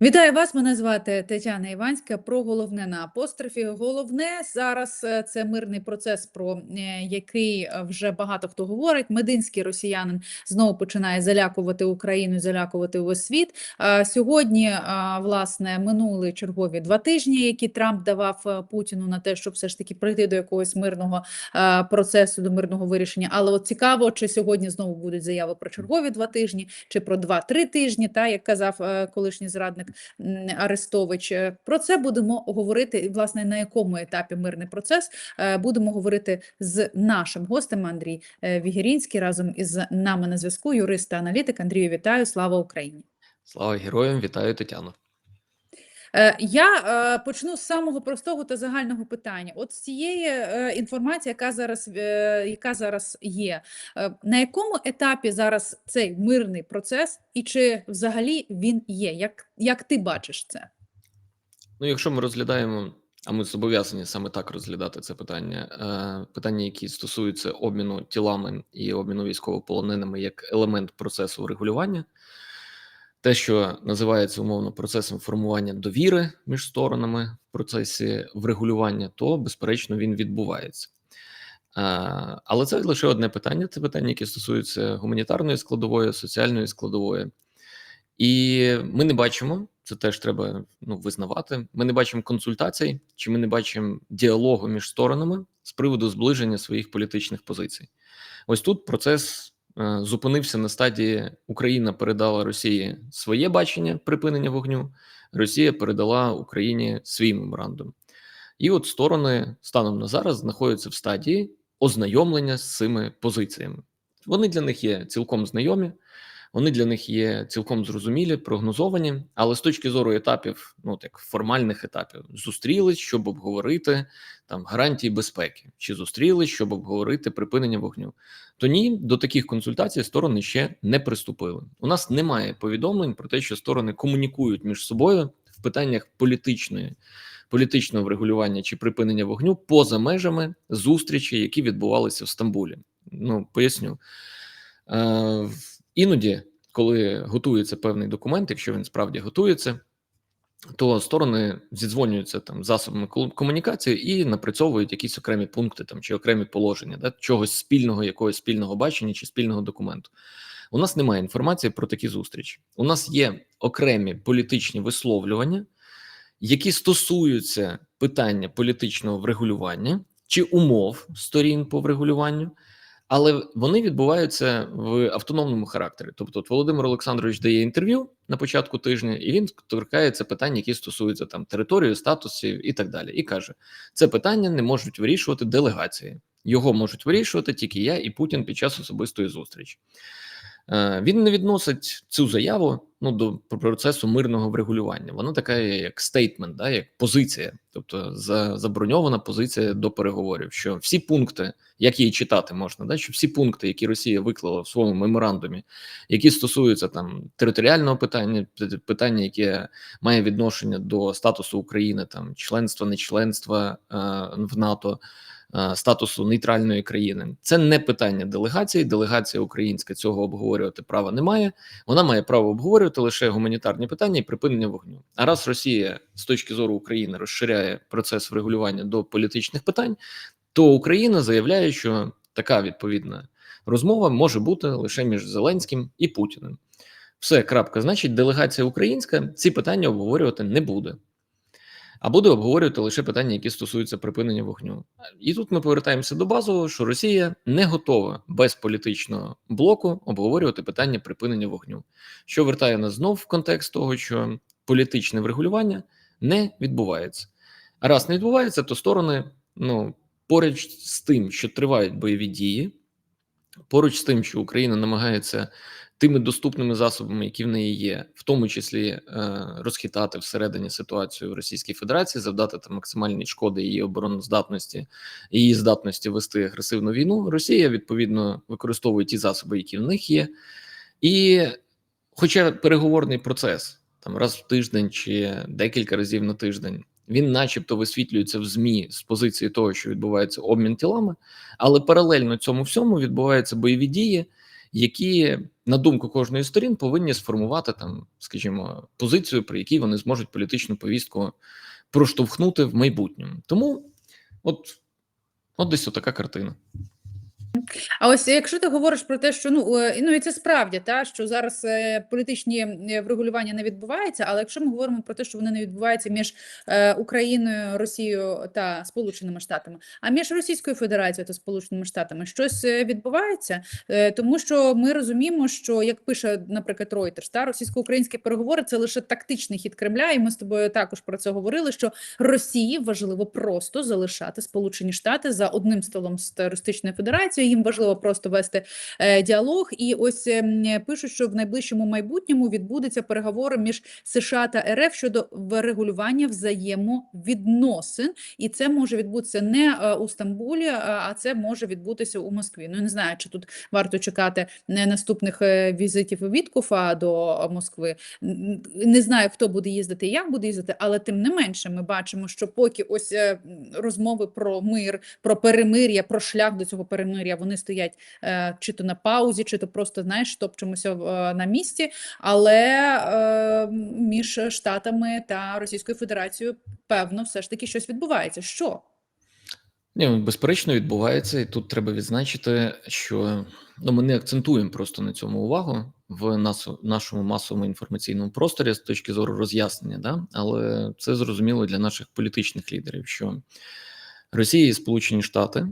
Вітаю вас. Мене звати Тетяна Іванська. Про головне на апострофі. Головне зараз е, це мирний процес, про е, який е, вже багато хто говорить. Мединський росіянин знову починає залякувати Україну, залякувати увесь світ. Сьогодні власне минули чергові два тижні, які Трамп давав Путіну на те, щоб все ж таки прийти до якогось мирного процесу, до мирного вирішення. Але от цікаво, чи сьогодні знову будуть заяви про чергові два тижні, чи про два-три тижні, та як казав колишній зрадник. Арестович. Е, Про це будемо говорити, власне, на якому етапі мирний процес. Е, Будемо говорити з нашим гостем Андрій е, Вігірінський разом із нами на зв'язку. Юрист та аналітик. Андрію, вітаю! Слава Україні! Слава героям, вітаю Тетяну. Е, Я е, почну з самого простого та загального питання. От з цієї е, інформації, яка зараз, яка зараз є, на якому етапі зараз цей мирний процес, і чи взагалі він є? Як, як ти бачиш це? Ну, якщо ми розглядаємо, а ми зобов'язані саме так розглядати це питання, питання, які стосуються обміну тілами і обміну військовополоненими як елемент процесу регулювання, те, що називається умовно процесом формування довіри між сторонами в процесі врегулювання, то безперечно він відбувається. Але це лише одне питання: це питання, яке стосується гуманітарної складової, соціальної складової. І ми не бачимо, це теж треба ну, визнавати. Ми не бачимо консультацій, чи ми не бачимо діалогу між сторонами з приводу зближення своїх політичних позицій. Ось тут процес зупинився на стадії Україна передала Росії своє бачення припинення вогню, Росія передала Україні свій меморандум. І от сторони станом на зараз знаходяться в стадії ознайомлення з цими позиціями. Вони для них є цілком знайомі. Вони для них є цілком зрозумілі, прогнозовані, але з точки зору етапів, ну так формальних етапів, зустрілись, щоб обговорити там гарантії безпеки, чи зустрілись, щоб обговорити припинення вогню. То ні, до таких консультацій сторони ще не приступили. У нас немає повідомлень про те, що сторони комунікують між собою в питаннях політичної. Політичного врегулювання чи припинення вогню поза межами зустрічі, які відбувалися в Стамбулі. Ну поясню. Іноді, коли готується певний документ, якщо він справді готується, то сторони зідзвонюються там засобами комунікації і напрацьовують якісь окремі пункти там чи окремі положення, да, чогось спільного, якогось спільного бачення чи спільного документу. У нас немає інформації про такі зустрічі. У нас є окремі політичні висловлювання, які стосуються питання політичного врегулювання чи умов сторін по врегулюванню але вони відбуваються в автономному характері. Тобто, от Володимир Олександрович дає інтерв'ю на початку тижня, і він торкається питань, які стосуються там території, статусів і так далі. І каже: це питання не можуть вирішувати делегації. Його можуть вирішувати тільки я і Путін під час особистої зустрічі. Е, він не відносить цю заяву ну до процесу мирного врегулювання. Вона така, як стейтмент, да, як позиція, тобто за заброньована позиція до переговорів. Що всі пункти, як її читати можна, да, що всі пункти, які Росія виклала в своєму меморандумі, які стосуються там територіального питання, питання, яке має відношення до статусу України, там членства, не членства е, в НАТО. Е, статусу нейтральної країни. Це не питання делегації. Делегація українська цього обговорювати права не має. Вона має право обговорювати лише гуманітарні питання і припинення вогню. А раз Росія з точки зору України розширяє процес врегулювання до політичних питань, то Україна заявляє, що така відповідна розмова може бути лише між Зеленським і Путіним. Все крапка. Значить, делегація українська ці питання обговорювати не буде а буде обговорювати лише питання, які стосуються припинення вогню. І тут ми повертаємося до базового, що Росія не готова без політичного блоку обговорювати питання припинення вогню, що вертає нас знов в контекст того, що політичне врегулювання не відбувається. А раз не відбувається, то сторони ну поруч з тим, що тривають бойові дії, поруч з тим, що Україна намагається тими доступними засобами, які в неї є, в тому числі е, розхитати всередині ситуацію в Російській Федерації, завдати там максимальні шкоди її обороноздатності, її здатності вести агресивну війну. Росія відповідно використовує ті засоби, які в них є, і, хоча переговорний процес там раз в тиждень чи декілька разів на тиждень. Він, начебто, висвітлюється в змі з позиції того, що відбувається обмін тілами, але паралельно цьому всьому відбуваються бойові дії, які, на думку кожної сторін, повинні сформувати там, скажімо, позицію, при якій вони зможуть політичну повістку проштовхнути в майбутньому. Тому, от, от десь така картина. А ось якщо ти говориш про те, що ну е, ну і це справді та що зараз е, політичні е, врегулювання не відбуваються, але якщо ми говоримо про те, що вони не відбуваються між е, Україною, Росією та Сполученими Штатами, а між Російською Федерацією та Сполученими Штатами щось е, відбувається, е, тому що ми розуміємо, що як пише, наприклад, Reuters, та російсько-українські переговори це лише тактичний хід Кремля, і ми з тобою також про це говорили. Що Росії важливо просто залишати Сполучені Штати за одним столом з терористичною федерацією. Їм важливо просто вести е, діалог. І ось ем, пишуть, що в найближчому майбутньому відбудуться переговори між США та РФ щодо врегулювання взаємовідносин, і це може відбутися не е, у Стамбулі, а а це може відбутися у Москві. Ну не знаю, чи тут варто чекати не наступних е, візитів Віткофа до Москви. Не знаю, хто буде їздити як буде їздити, але тим не менше, ми бачимо, що поки ось е, розмови про мир, про перемир'я, про шлях до цього перемир'я, вони стоять е, чи то на паузі, чи то просто знаєш, топчемося е, на місці. Але е, між Штатами та Російською Федерацією певно все ж таки щось відбувається. Що? Ні, ну, безперечно, відбувається, і тут треба відзначити, що ну, ми не акцентуємо просто на цьому увагу в нас, нашому масовому інформаційному просторі з точки зору роз'яснення, да? але це зрозуміло для наших політичних лідерів, що Росія і Сполучені Штати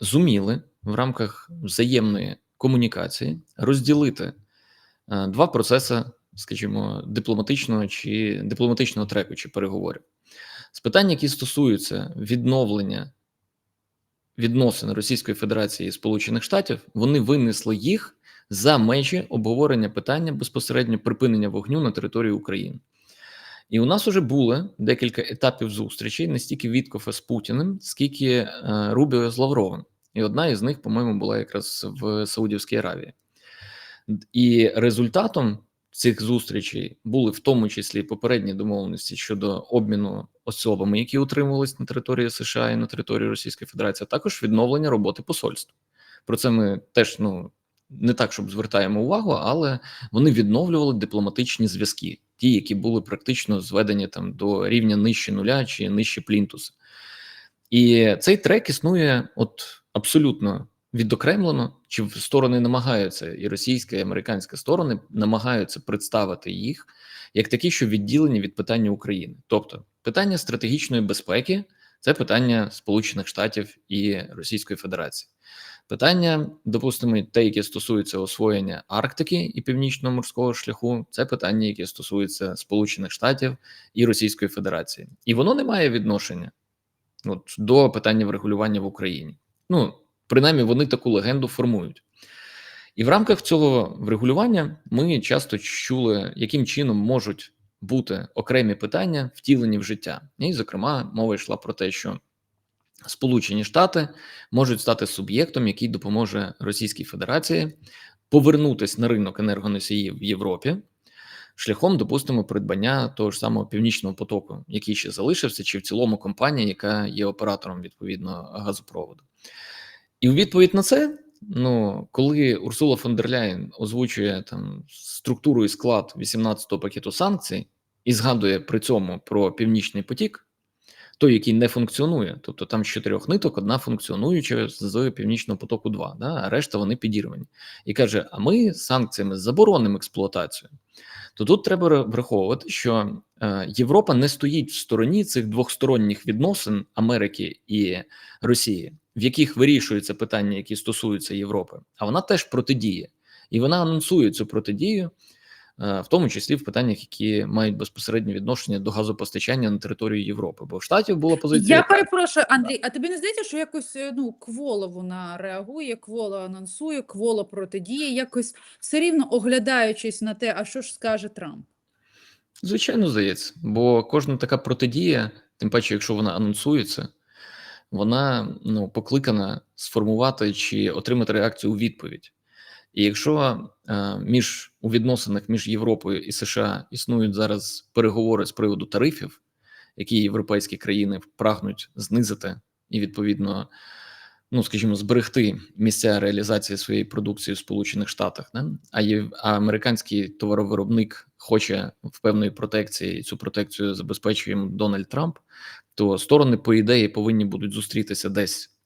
зуміли в рамках взаємної комунікації розділити е, два процеси, скажімо, дипломатичного чи дипломатичного треку чи переговорів. З питань, які стосуються відновлення відносин Російської Федерації і Сполучених Штатів, вони винесли їх за межі обговорення питання безпосередньо припинення вогню на території України. І у нас вже були декілька етапів зустрічей не стільки Віткофа з Путіним, скільки е, Рубіо з Лавровим. І одна із них, по-моєму, була якраз в Саудівській Аравії. І результатом цих зустрічей були в тому числі попередні домовленості щодо обміну особами, які утримувались на території США і на території Російської Федерації, а також відновлення роботи посольств. Про це ми теж ну не так, щоб звертаємо увагу, але вони відновлювали дипломатичні зв'язки, ті, які були практично зведені там до рівня нижче нуля чи нижче плінтуса. І цей трек існує от абсолютно відокремлено, чи сторони намагаються, і російська, і американська сторони намагаються представити їх як такі, що відділені від питання України. Тобто, питання стратегічної безпеки це питання Сполучених Штатів і Російської Федерації. Питання, допустимо, те, яке стосується освоєння Арктики і північного морського шляху, це питання, яке стосується Сполучених Штатів і Російської Федерації, і воно не має відношення от, до питання врегулювання в Україні. Ну, принаймні, вони таку легенду формують. І в рамках цього врегулювання ми часто чули, яким чином можуть бути окремі питання втілені в життя. І, зокрема, мова йшла про те, що Сполучені Штати можуть стати суб'єктом, який допоможе Російській Федерації повернутися на ринок енергоносіїв в Європі. Шляхом, допустимо, придбання того ж самого північного потоку, який ще залишився, чи в цілому компанія, яка є оператором відповідно газопроводу. І у відповідь на це, ну коли Урсула фон дер Ляєн озвучує там структуру і склад 18-го пакету санкцій і згадує при цьому про північний потік, той, який не функціонує, тобто там з чотирьох ниток одна функціонуюча з північного потоку 2, да, а решта вони підірвані, і каже: А ми санкціями заборонимо експлуатацію. То тут треба враховувати, що е, Європа не стоїть в стороні цих двохсторонніх відносин Америки і Росії, в яких вирішуються питання, які стосуються Європи, а вона теж протидіє, і вона анонсує цю протидію, в тому числі в питаннях, які мають безпосереднє відношення до газопостачання на територію Європи. Бо в штатів була позиція. Я перепрошую, Андрій. А тобі не здається, що якось е, ну кволо вона реагує, кволо анонсує, кволо протидіє, якось все рівно оглядаючись на те, а що ж скаже Трамп? Звичайно, здається, бо кожна така протидія, тим паче, якщо вона анонсується, вона ну покликана сформувати чи отримати реакцію у відповідь. І якщо е, між у відносинах між Європою і США існують зараз переговори з приводу тарифів, які європейські країни прагнуть знизити і відповідно ну скажімо, зберегти місця реалізації своєї продукції в Сполучених Штатах, да? а є а американський товаровиробник хоче в певної протекції, і цю протекцію забезпечує Дональд Трамп, то сторони, по ідеї, повинні будуть зустрітися десь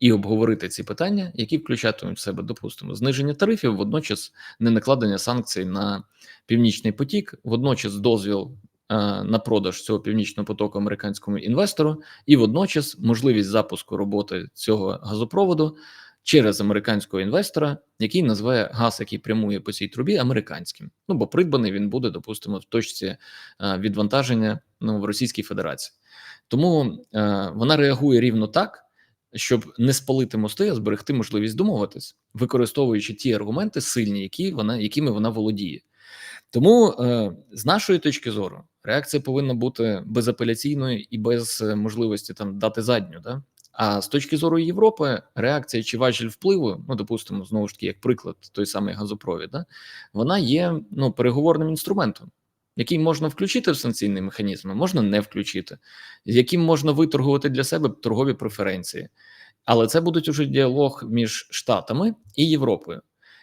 і обговорити ці питання, які включатимуть в себе, допустимо, зниження тарифів, водночас не накладення санкцій на північний потік, водночас дозвіл е, на продаж цього північного потоку американському інвестору, і водночас можливість запуску роботи цього газопроводу через американського інвестора, який називає газ, який прямує по цій трубі, американським. Ну бо придбаний він буде, допустимо, в точці е, відвантаження ну, в Російській Федерації. Тому е, вона реагує рівно так, щоб не спалити мости, а зберегти можливість домовитись, використовуючи ті аргументи сильні, які вона якими вона володіє. Тому е, з нашої точки зору реакція повинна бути безапеляційною і без е, можливості там дати задню. Да? А з точки зору Європи, реакція чи важіль впливу, ну допустимо, знову ж таки, як приклад, той самий газопровід, да? вона є ну переговорним інструментом. Який можна включити в санкційний механізм, а можна не включити, яким можна виторгувати для себе торгові преференції, але це буде уже діалог між Штатами і Європою.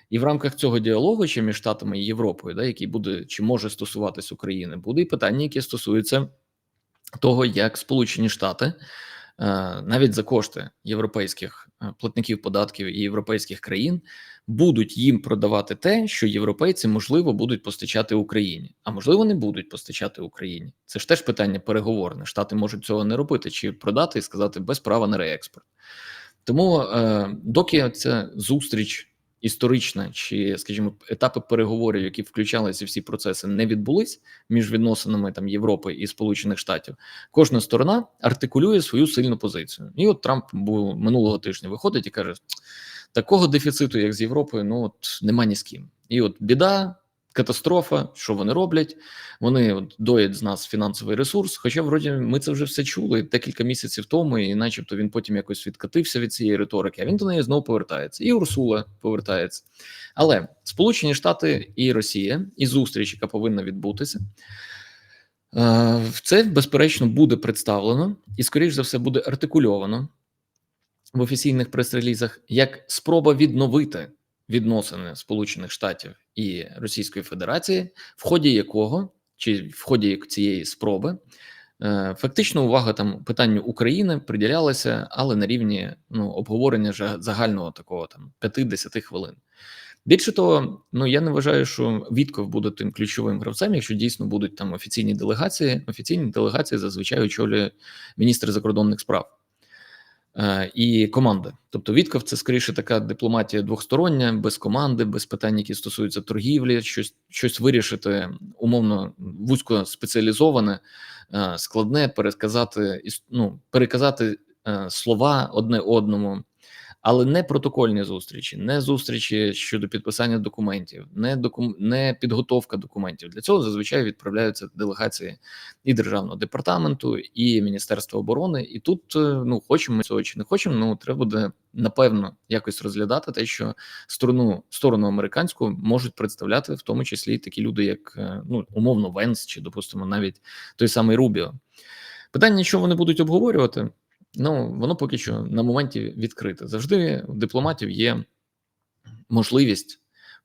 І в рамках цього діалогу, чи між Штатами і Європою, да, який буде чи може стосуватись України, буде і питання, які стосуються того, як Сполучені Штати навіть за кошти європейських е, платників податків і європейських країн будуть їм продавати те, що європейці можливо будуть постачати Україні, а можливо не будуть постачати Україні. Це ж теж питання переговорне. Штати можуть цього не робити, чи продати і сказати без права на реекспорт. Тому е, доки ця зустріч історична, чи, скажімо, етапи переговорів, які включалися всі процеси, не відбулись між відносинами там Європи і Сполучених Штатів, кожна сторона артикулює свою сильну позицію. І от Трамп був минулого тижня виходить і каже: такого дефіциту, як з Європою, ну от нема ні з ким. І от біда. Катастрофа, що вони роблять? Вони доять з нас фінансовий ресурс. Хоча, вроді, ми це вже все чули декілька місяців тому, і, начебто, він потім якось відкатився від цієї риторики. А він до неї знову повертається. І Урсула повертається. Але Сполучені Штати і Росія, і зустріч, яка повинна відбутися, е, це безперечно буде представлено і, скоріш за все, буде артикульовано в офіційних прес-релізах як спроба відновити відносини Сполучених Штатів і Російської Федерації, в ході якого чи в ході цієї спроби е, фактично увага там питанню України приділялася, але на рівні ну обговорення загального такого там 5-10 хвилин. Більше того, ну я не вважаю, що Вітков буде тим ключовим гравцем, якщо дійсно будуть там офіційні делегації. Офіційні делегації зазвичай очолює міністр закордонних справ і команди. Тобто, Вітков це скоріше така дипломатія двохстороння, без команди, без питань, які стосуються торгівлі, щось щось вирішити умовно вузько спеціалізоване, е, складне пересказати іс- ну, переказати е, слова одне одному. Але не протокольні зустрічі, не зустрічі щодо підписання документів, не докум... не підготовка документів. Для цього зазвичай відправляються делегації і державного департаменту, і Міністерства оборони. І тут е, ну хочемо ми цього чи не хочемо. Ну треба буде напевно якось розглядати те, що сторону сторону американську можуть представляти, в тому числі такі люди, як е, ну умовно Венс, чи допустимо навіть той самий Рубіо. Питання, що вони будуть обговорювати. Ну, воно поки що на моменті відкрите. Завжди у дипломатів є можливість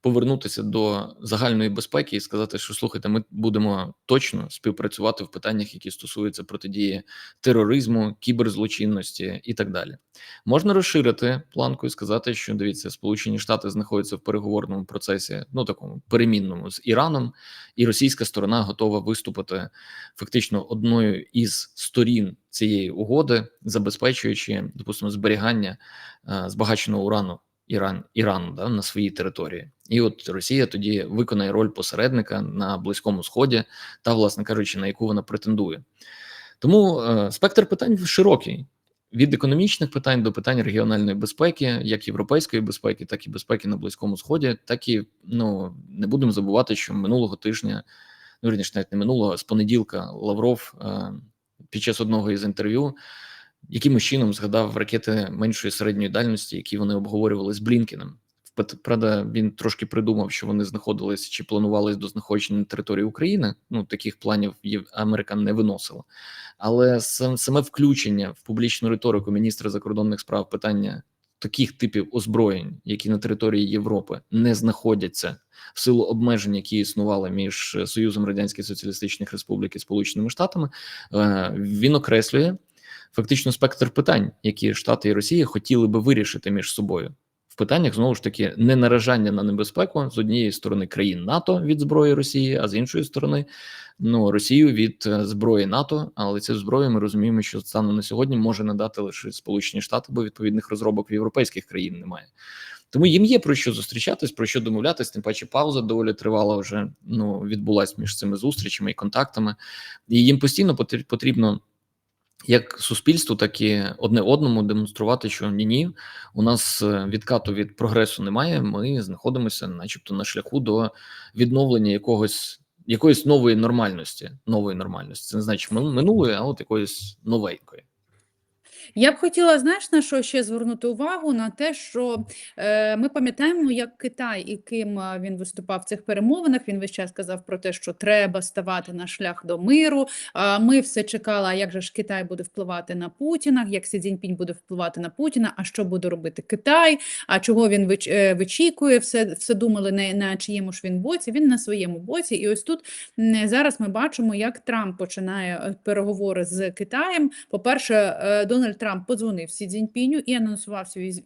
повернутися до загальної безпеки і сказати, що слухайте, ми будемо точно співпрацювати в питаннях, які стосуються протидії тероризму, кіберзлочинності і так далі. Можна розширити планку і сказати, що дивіться, Сполучені Штати знаходяться в переговорному процесі, ну такому перемінному з Іраном, і російська сторона готова виступити фактично одною із сторін цієї угоди, забезпечуючи, допустимо, зберігання е, збагаченого урану Іран Ірану да, на своїй території, і от Росія тоді виконає роль посередника на близькому сході, та, власне кажучи, на яку вона претендує. Тому е, спектр питань широкий. Від економічних питань до питань регіональної безпеки, як європейської безпеки, так і безпеки на близькому сході, так і ну не будемо забувати, що минулого тижня, ну вірніше, навіть не минулого, з понеділка Лавров е, під час одного із інтерв'ю якимось чином згадав ракети меншої середньої дальності, які вони обговорювали з Блінкеном. Правда, він трошки придумав, що вони знаходились чи планувались до знаходження на території України. Ну таких планів Америка не виносила. Але сам- саме включення в публічну риторику міністра закордонних справ питання таких типів озброєнь, які на території Європи не знаходяться в силу обмежень, які існували між Союзом Радянських Соціалістичних Республік і Сполученими Штатами, е, він окреслює фактично спектр питань, які Штати і Росія хотіли би вирішити між собою. Питаннях знову ж таки не наражання на небезпеку з однієї сторони країн НАТО від зброї Росії, а з іншої сторони, ну Росію від е, зброї НАТО. Але цю зброю ми розуміємо, що станом на сьогодні може надати лише Сполучені Штати, бо відповідних розробок в європейських країн немає. Тому їм є про що зустрічатись, про що домовлятись. Тим паче пауза доволі тривала вже ну відбулась між цими зустрічами і контактами, і їм постійно потр- потрібно. Як суспільству, так і одне одному демонструвати, що ні, ні, у нас е, відкату від прогресу немає. Ми знаходимося, начебто, на шляху до відновлення якогось якоїсь нової нормальності. Нової нормальності. Це не значить минулої, а от якоїсь новенької. Я б хотіла, знаєш, на що ще звернути увагу на те, що е, ми пам'ятаємо, як Китай, і ким е, він виступав в цих перемовинах. Він весь час казав про те, що треба ставати на шлях до миру. А ми все чекали, а як же ж Китай буде впливати на Путіна, як Сі Цзіньпінь буде впливати на Путіна, а що буде робити Китай, а чого він вич- е, вичікує, все, все думали на, на чиєму ж він боці, він на своєму боці. І ось тут зараз ми бачимо, як Трамп починає е, переговори з Китаєм. По-перше, е, Дональд Трамп подзвонив Сі Цзіньпіню і анонсував свій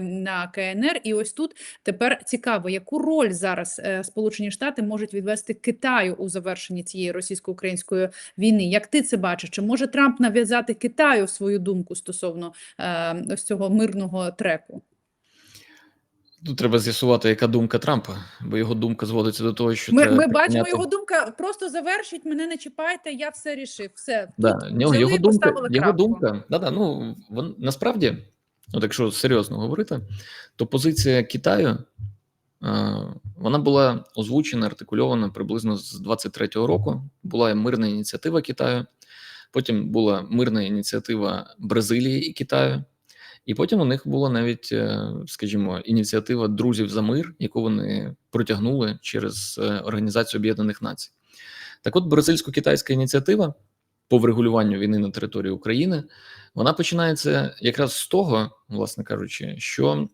на КНР. І ось тут тепер цікаво, яку роль зараз е, Сполучені Штати можуть відвести Китаю у завершенні цієї російсько-української війни. Як ти це бачиш? Чи може Трамп нав'язати Китаю свою думку стосовно е, ось цього мирного треку? Тут треба з'ясувати, яка думка Трампа, бо його думка зводиться до того, що Ми, треба ми бачимо його думка. Просто завершіть мене, не чіпайте. Я все рішив. Все Да, тут його думка, його думка, да, да, ну вон, насправді, от якщо серйозно говорити, то позиція Китаю е, вона була озвучена, артикульована приблизно з 23-го року. Була мирна ініціатива Китаю, потім була мирна ініціатива Бразилії і Китаю, і потім у них була навіть, е, скажімо, ініціатива Друзів за мир, яку вони протягнули через е, Організацію Об'єднаних Націй. Так, от бразильсько-китайська ініціатива по врегулюванню війни на території України, вона починається якраз з того, власне кажучи, що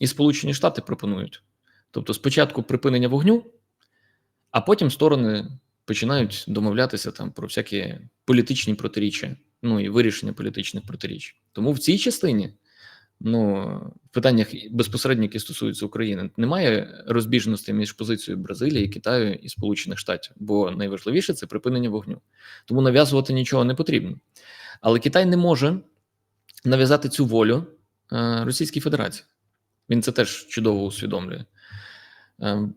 і Сполучені Штати пропонують. Тобто, спочатку припинення вогню, а потім сторони починають домовлятися там про всякі політичні протиріччя, ну і вирішення політичних протиріч. Тому в цій частині, ну, в питаннях безпосередньо, які стосуються України, немає розбіжностей між позицією Бразилії, Китаю і Сполучених Штатів, бо найважливіше це припинення вогню. Тому нав'язувати нічого не потрібно. Але Китай не може нав'язати цю волю е, Російській Федерації. Він це теж чудово усвідомлює. Е,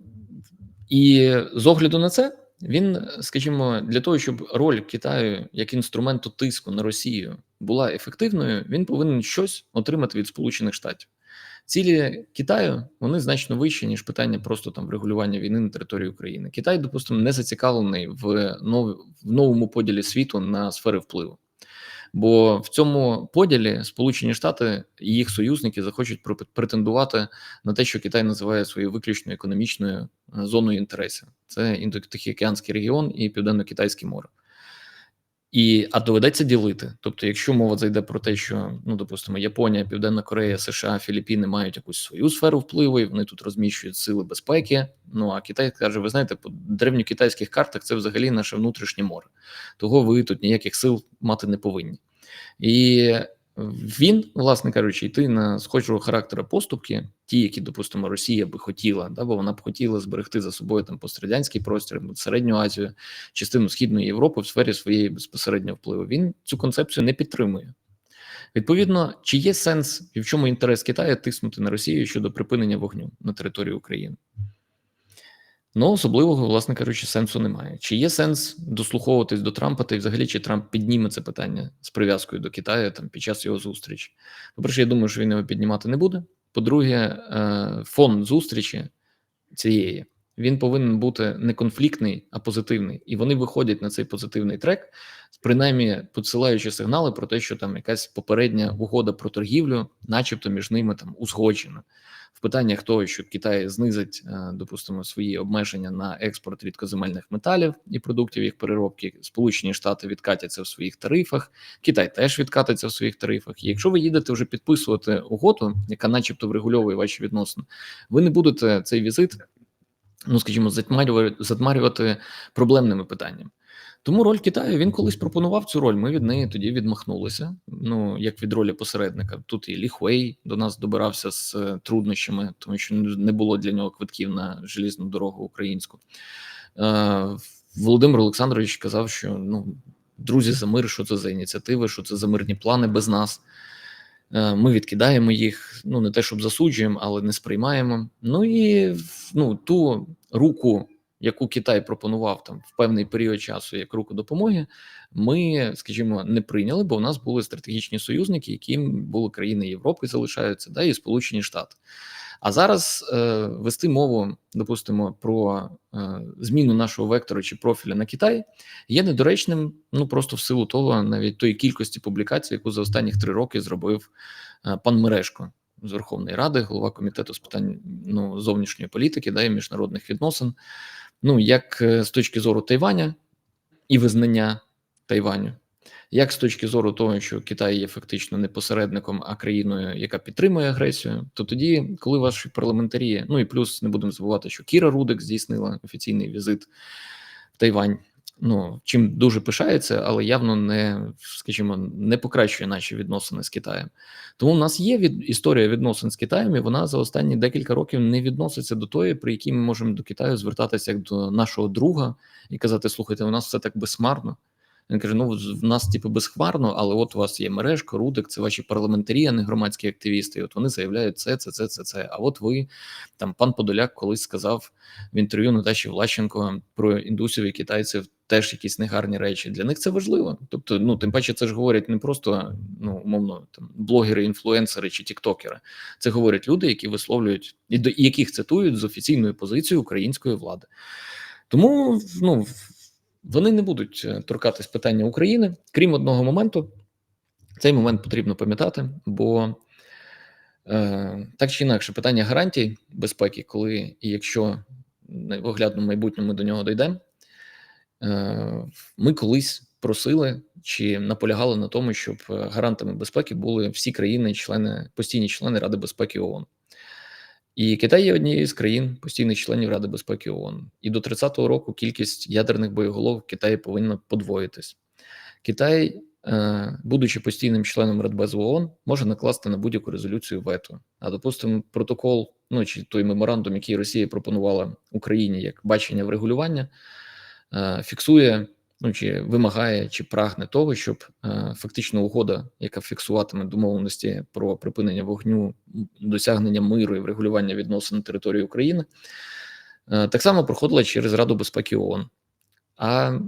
і з огляду на це, він, скажімо, для того, щоб роль Китаю як інструменту тиску на Росію була ефективною, він повинен щось отримати від Сполучених Штатів. Цілі Китаю вони значно вищі, ніж питання просто там врегулювання війни на території України. Китай, допустимо, не зацікавлений в, нов, в новому поділі світу на сфери впливу. Бо в цьому поділі Сполучені Штати і їх союзники захочуть пр- претендувати на те, що Китай називає своєю виключно економічною е, зоною інтересів. Це Індо-Тихоокеанський регіон і Південно-Китайське море. І а доведеться ділити. Тобто, якщо мова зайде про те, що ну допустимо, Японія, Південна Корея, США, Філіппіни мають якусь свою сферу впливу, і вони тут розміщують сили безпеки. Ну а Китай каже: ви знаєте, по древньокитайських картах це взагалі наше внутрішнє море. Того ви тут ніяких сил мати не повинні. І він, власне кажучи, йти на схожого характера поступки, ті, які, допустимо, Росія би хотіла, да, бо вона б хотіла зберегти за собою там пострадянський простір, середню Азію, частину східної Європи в сфері своєї безпосереднього впливу. Він цю концепцію не підтримує. Відповідно, чи є сенс і в чому інтерес Китаю тиснути на Росію щодо припинення вогню на території України? Ну, особливого, власне кажучи, сенсу немає. Чи є сенс дослуховуватись до Трампа, та й взагалі чи Трамп підніме це питання з прив'язкою до Китаю там під час його зустрічі? По-перше, я думаю, що він його піднімати не буде. По-друге, е, фон зустрічі цієї він повинен бути не конфліктний, а позитивний. І вони виходять на цей позитивний трек, принаймні посилаючи сигнали про те, що там якась попередня угода про торгівлю, начебто між ними там узгоджена. В питаннях того, що Китай знизить, е, допустимо, свої обмеження на експорт рідкоземельних металів і продуктів їх переробки, Сполучені Штати відкатяться в своїх тарифах, Китай теж відкатиться в своїх тарифах. І якщо ви їдете вже підписувати угоду, яка, начебто, врегульовує ваші відносини, ви не будете цей візит, ну скажімо, затьмарювати, затьмарювати проблемними питаннями. Тому роль Китаю він колись пропонував цю роль. Ми від неї тоді відмахнулися. Ну як від ролі посередника. Тут і Ліхуей до нас добирався з е, труднощами, тому що не було для нього квитків на желізну дорогу українську. Е, Володимир Олександрович казав, що ну друзі за мир, що це за ініціативи, що це за мирні плани без нас. Е, Ми відкидаємо їх. Ну не те, щоб засуджуємо, але не сприймаємо. Ну і ну ту руку яку Китай пропонував там в певний період часу як руку допомоги, ми, скажімо, не прийняли, бо у нас були стратегічні союзники, яким були країни Європи, залишаються, да і Сполучені Штати. А зараз е, вести мову, допустимо, про е, зміну нашого вектору чи профіля на Китай є недоречним. Ну просто в силу того, навіть тої кількості публікацій, яку за останніх три роки зробив е, пан Мерешко з Верховної Ради, голова комітету з питань ну зовнішньої політики, да і міжнародних відносин. Ну як е, з точки зору Тайваня і визнання Тайваню, як з точки зору того, що Китай є фактично не посередником, а країною, яка підтримує агресію, то тоді, коли ваші парламентарі, ну і плюс не будемо забувати, що Кіра Рудик здійснила офіційний візит в Тайвань. Ну чим дуже пишається, але явно не скажімо, не покращує наші відносини з Китаєм. Тому у нас є від історія відносин з Китаєм, і вона за останні декілька років не відноситься до тої, при якій ми можемо до Китаю звертатися як до нашого друга і казати: слухайте, у нас все так безсмарно. Він каже: ну в нас типу безхмарно, але от у вас є мережка, Рудик, це ваші парламентарі, а не громадські активісти. І От вони заявляють це, це, це, це, це. А от ви там пан Подоляк колись сказав в інтерв'ю Наташі Влащенко про індусів і китайців. Теж якісь негарні речі для них це важливо. Тобто, ну тим паче, це ж говорять не просто ну умовно там блогери, інфлюенсери чи тіктокери. Це говорять люди, які висловлюють і до яких цитують з офіційної позиції української влади. Тому ну вони не будуть е, торкатись питання України, крім одного моменту. Цей момент потрібно пам'ятати, бо е, так чи інакше питання гарантій безпеки, коли і якщо в оглядному майбутньому ми до нього дійдемо, е, ми колись просили чи наполягали на тому, щоб гарантами безпеки були всі країни, члени постійні члени Ради безпеки ООН. І Китай є однією з країн постійних членів Ради безпеки ООН. І до 30-го року кількість ядерних боєголов в Китаї повинна подвоїтись. Китай, е, будучи постійним членом Радбезу ООН, може накласти на будь-яку резолюцію вето. А допустимо, протокол, ну чи той меморандум, який Росія пропонувала Україні як бачення врегулювання, е, фіксує ну чи вимагає, чи прагне того, щоб е, фактично угода, яка фіксуватиме домовленості про припинення вогню, досягнення миру і врегулювання відносин на території України, е, так само проходила через Раду безпеки ООН. А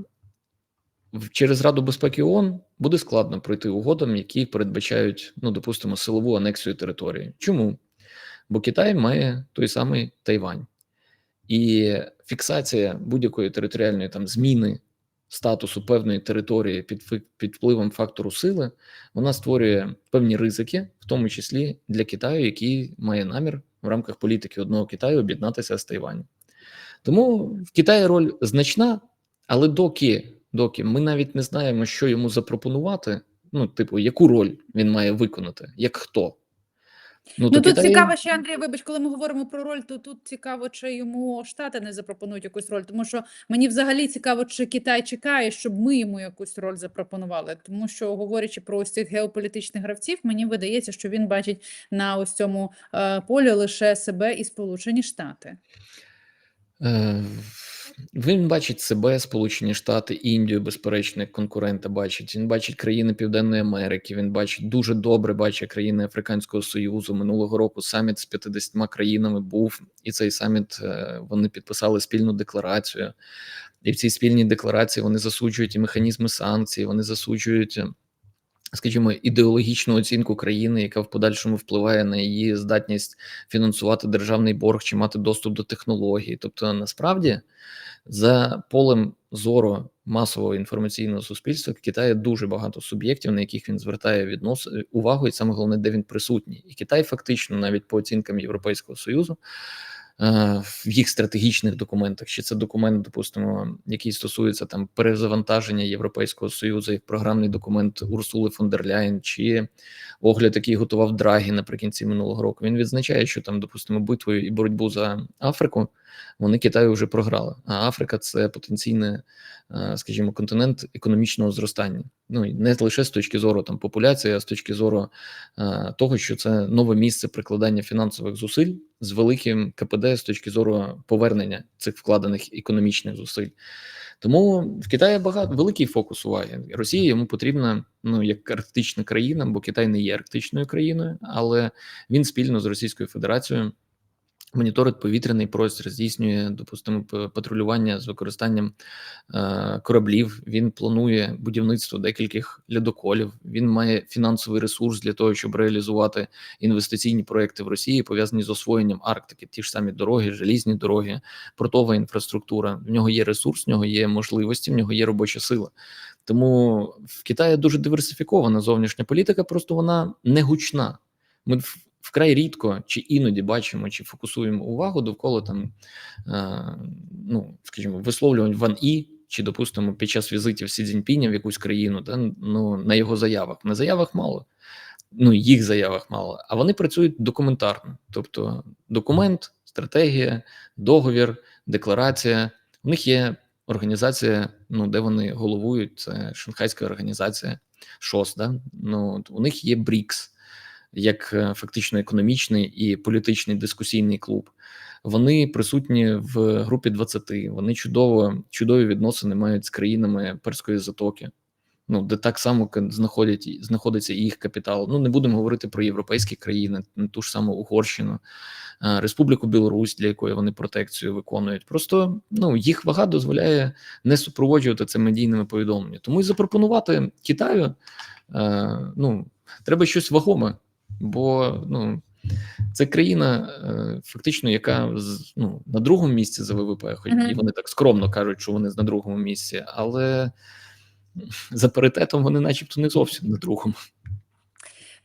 через Раду безпеки ООН буде складно пройти угодам, які передбачають, ну допустимо, силову анексію території. Чому? Бо Китай має той самий Тайвань, і фіксація будь-якої територіальної там зміни статусу певної території під під впливом фактору сили, вона створює певні ризики, в тому числі для Китаю, який має намір в рамках політики одного Китаю об'єднатися з Тайванем. Тому в Китаї роль значна, але доки, доки ми навіть не знаємо, що йому запропонувати. Ну, типу, яку роль він має виконати, як хто. Ну, ну тут Китай... цікаво, ще Андрій, вибач, коли ми говоримо про роль, то тут цікаво, чи йому Штати не запропонують якусь роль, тому що мені взагалі цікаво, чи Китай чекає, щоб ми йому якусь роль запропонували. Тому що, говорячи про ось цих геополітичних гравців, мені видається, що він бачить на ось цьому е, полі лише себе і Сполучені Штати. Е... Він бачить себе, Сполучені Штати, Індію, безперечно, як конкурента бачить. Він бачить країни Південної Америки. Він бачить дуже добре бачить країни Африканського Союзу. Минулого року саміт з 50 країнами був, і цей саміт е, вони підписали спільну декларацію. І в цій спільній декларації вони засуджують і механізми санкцій, вони засуджують скажімо, ідеологічну оцінку країни, яка в подальшому впливає на її здатність фінансувати державний борг чи мати доступ до технологій. Тобто, насправді, за полем зору масового інформаційного суспільства в Китаї дуже багато суб'єктів, на яких він звертає віднос увагу, і саме головне, де він присутній. І Китай фактично, навіть по оцінкам Європейського союзу, е, в їх стратегічних документах, чи це документ, допустимо, який стосується там перезавантаження Європейського союзу, як програмний документ Урсули фон дер Ляйн, чи огляд, який готував Драгі наприкінці минулого року. Він відзначає, що там, допустимо, битвою і боротьбу за Африку вони Китаю вже програли. А Африка це потенційне, е, скажімо, континент економічного зростання. Ну і не лише з точки зору там популяції, а з точки зору е, того, що це нове місце прикладання фінансових зусиль з великим КПД з точки зору повернення цих вкладених економічних зусиль. Тому в Китаї багато великий фокус уваги. Росія йому потрібна ну як арктична країна, бо Китай не є арктичною країною, але він спільно з Російською Федерацією моніторить повітряний простір, здійснює, допустимо, патрулювання з використанням е, кораблів. Він планує будівництво декількох льодоколів. Він має фінансовий ресурс для того, щоб реалізувати інвестиційні проекти в Росії, пов'язані з освоєнням Арктики, ті ж самі дороги, желізні дороги, портова інфраструктура. В нього є ресурс, в нього є можливості, в нього є робоча сила. Тому в Китаї дуже диверсифікована зовнішня політика, просто вона не гучна. Ми вкрай рідко чи іноді бачимо, чи фокусуємо увагу довкола там, е, ну скажімо, висловлювань Ван І, чи допустимо під час візитів Сі Цзіньпіня в якусь країну, та ну на його заявах. На заявах мало, ну їх заявах мало, а вони працюють документарно, тобто документ, стратегія, договір, декларація. У них є організація, ну де вони головують. Це Шанхайська організація ШОС. Да? Ну у них є БРІКС як е, фактично економічний і політичний дискусійний клуб. Вони присутні в групі 20, Вони чудово чудові відносини мають з країнами Перської затоки. Ну, де так само знаходять знаходиться їх капітал. Ну не будемо говорити про європейські країни, ту ж саму Угорщину, е, Республіку Білорусь, для якої вони протекцію виконують. Просто ну їх вага дозволяє не супроводжувати це медійними повідомленнями. Тому і запропонувати Китаю е, ну треба щось вагоме, бо ну це країна, е, фактично, яка ну, на другому місці за ВВП, хоч і вони так скромно кажуть, що вони на другому місці, але за паритетом вони, начебто, не зовсім на другому.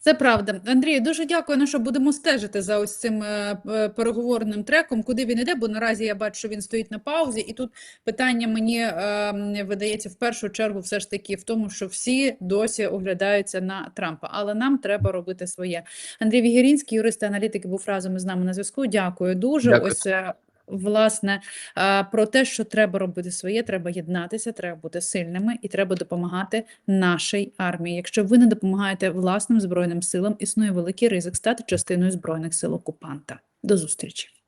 Це правда. Андрію, дуже дякую. Ну що будемо стежити за ось цим е, е, переговорним треком, куди він іде, бо наразі я бачу, що він стоїть на паузі. І тут питання мені е, видається в першу чергу все ж таки в тому, що всі досі оглядаються на Трампа, але нам треба робити своє. Андрій Вігірінський, юрист і аналітик, був разом із нами на зв'язку. Дякую дуже. Дякую. Ось е, власне про те, що треба робити своє, треба єднатися, треба бути сильними і треба допомагати нашій армії. Якщо ви не допомагаєте власним збройним силам, існує великий ризик стати частиною збройних сил окупанта. До зустрічі.